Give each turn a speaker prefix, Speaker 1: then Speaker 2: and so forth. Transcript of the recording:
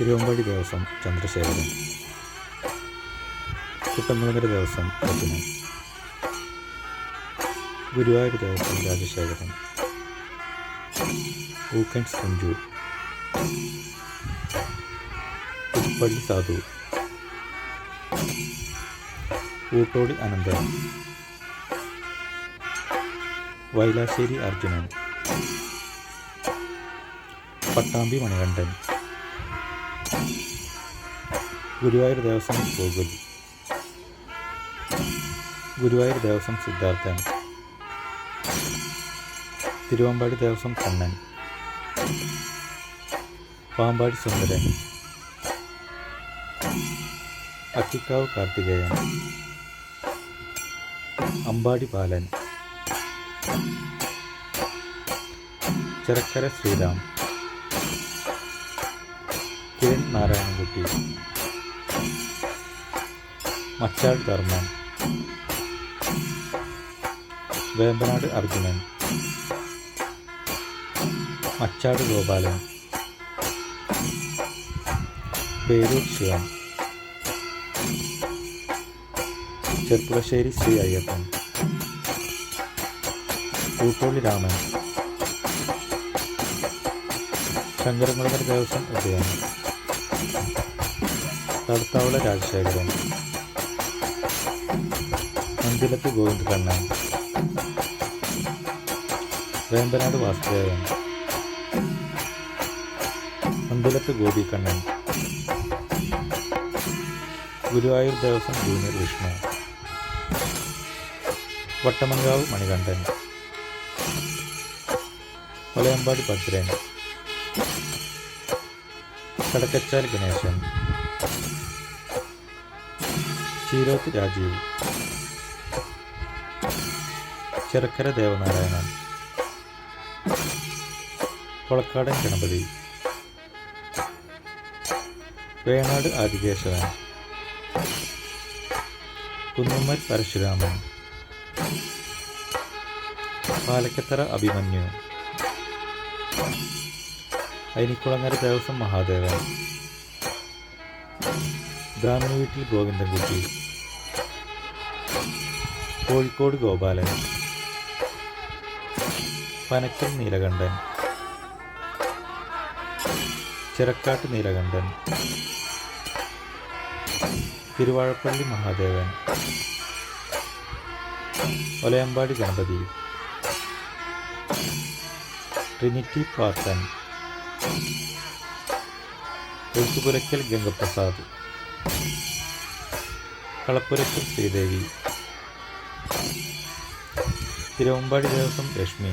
Speaker 1: Thiruvambady Devaswom Chandrasekharan. കുട്ടമ്പളങ്ങര Devaswom Rajanan Guruvayur Devaswom Rajasekharan. ഊക്കൻസ് Sanju. Puthuppally Sadhu. Oottody Ananthan. Vylassery Arjunan. Pattambi Manikandan. Guruvayur Devaswom Gokul Guruvayur Devaswom Siddharthan. Thiruvambady Devaswom Kannan. Pampady Sundaran. Akkikkavu Karthikeyan. Ambadi Balan. Chirakkara Sreeram. Narayanankutty. Machad Dharman. Vembanad Arjunan. Machad Gopalan. Peroor Sivan. Cherpulassery Sree Ayyappan. Koottoli Raman. ശങ്കരമുളകർ Devaswom Udayan. Thaduthavala Rajasekharan. Mandilath Govind Kannan. Vembanad Vasudevan. Mandilath Gopi Kannan. Guruvayur Devaswom junior Vishnu. Vattamankavu Manikandan. കൊലയമ്പാടി Bhadran Kadakkachal Ganesan. Cheeroth Rajeev. Cherukkara Devanarayanan. Kolakkadan Ganapathy. Venad Adikesavan. Kunnummal Parasuraman. Palakkathara Abhimanyu. Ayinikkulangara Devaswom Mahadevan. ഗ്രാമീണ വീട്ടിൽ Govindankutty Kozhikode Gopalan. Panakkal Neelakandan. Chirakkattu Neelakandan. Thiruvazhappally Mahadevan. Olayambadi Ganapathi. Trinity പാർട്ടൻ എഴുത്തുപുരയ്ക്കൽ ഗംഗപ്രസാദ്. കളപ്പുരയ്ക്കൽ ശ്രീദേവി. തിരുവമ്പാടി ദേവസ്വം ലക്ഷ്മി